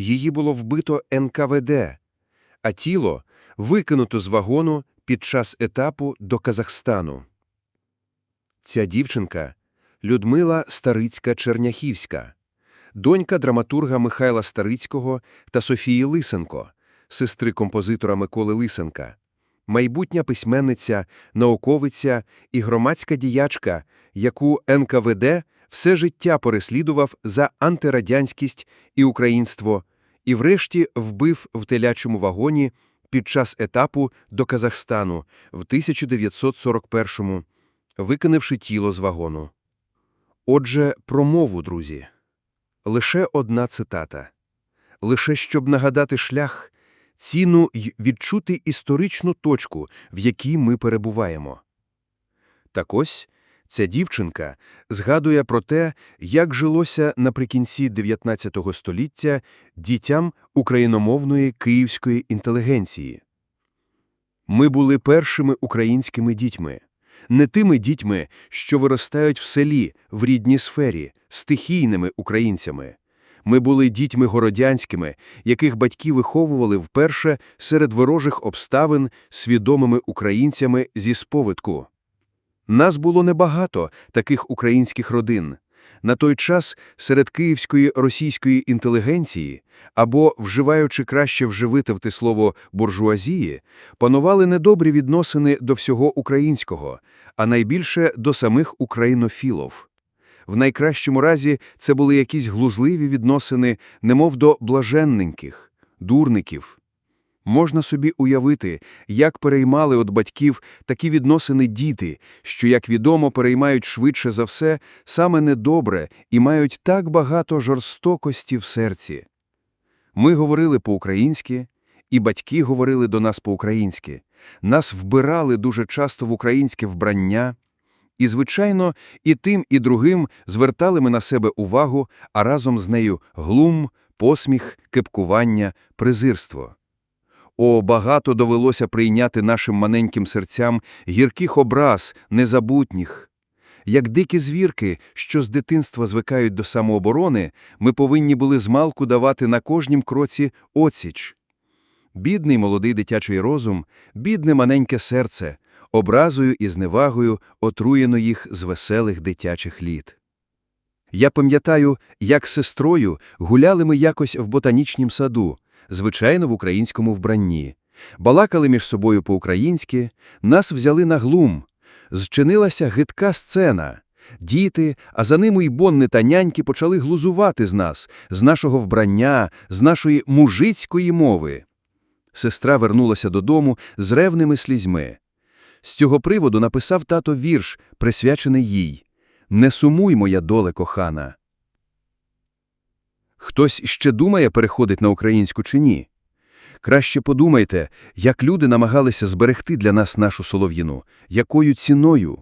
Її було вбито НКВД, а тіло викинуто з вагону під час етапу до Казахстану. Ця дівчинка – Людмила Старицька-Черняхівська, донька драматурга Михайла Старицького та Софії Лисенко, сестри композитора Миколи Лисенка, майбутня письменниця, науковиця і громадська діячка, яку НКВД все життя переслідував за антирадянськість і українство, і врешті вбив в телячому вагоні під час етапу до Казахстану в 1941-му, викинувши тіло з вагону. Отже, про мову, друзі. Лише одна цитата. Лише щоб нагадати шлях, ціну й відчути історичну точку, в якій ми перебуваємо. Так ось, ця дівчинка згадує про те, як жилося наприкінці 19 століття дітям україномовної київської інтелігенції. Ми були першими українськими дітьми, не тими дітьми, що виростають в селі, в рідній сфері, стихійними українцями. Ми були дітьми городянськими, яких батьки виховували вперше серед ворожих обставин свідомими українцями зі сповідку. Нас було небагато таких українських родин. На той час серед київської російської інтелігенції, або, вживаючи краще вживити слово буржуазії, панували недобрі відносини до всього українського, а найбільше до самих українофілов. В найкращому разі це були якісь глузливі відносини, немов до блаженненьких, дурників. Можна собі уявити, як переймали від батьків такі відносини діти, що, як відомо, переймають швидше за все саме недобре і мають так багато жорстокості в серці. Ми говорили по-українськи, і батьки говорили до нас по-українськи. Нас вбирали дуже часто в українське вбрання. І, звичайно, і тим, і другим звертали ми на себе увагу, а разом з нею глум, посміх, кепкування, презирство. О, багато довелося прийняти нашим маленьким серцям гірких образ, незабутніх. Як дикі звірки, що з дитинства звикають до самооборони, ми повинні були змалку давати на кожнім кроці оціч. Бідний молодий дитячий розум, бідне маленьке серце, образою і зневагою отруєно їх з веселих дитячих літ. Я пам'ятаю, як з сестрою гуляли ми якось в ботанічнім саду, звичайно, в українському вбранні. Балакали між собою по-українськи, нас взяли на глум. Зчинилася гидка сцена. Діти, а за ними й бонни та няньки почали глузувати з нас, з нашого вбрання, з нашої мужицької мови. Сестра вернулася додому з ревними слізьми. З цього приводу написав тато вірш, присвячений їй «Не сумуй, моя доле кохана». Хтось ще думає переходить на українську чи ні? Краще подумайте, як люди намагалися зберегти для нас нашу солов'їну, якою ціною.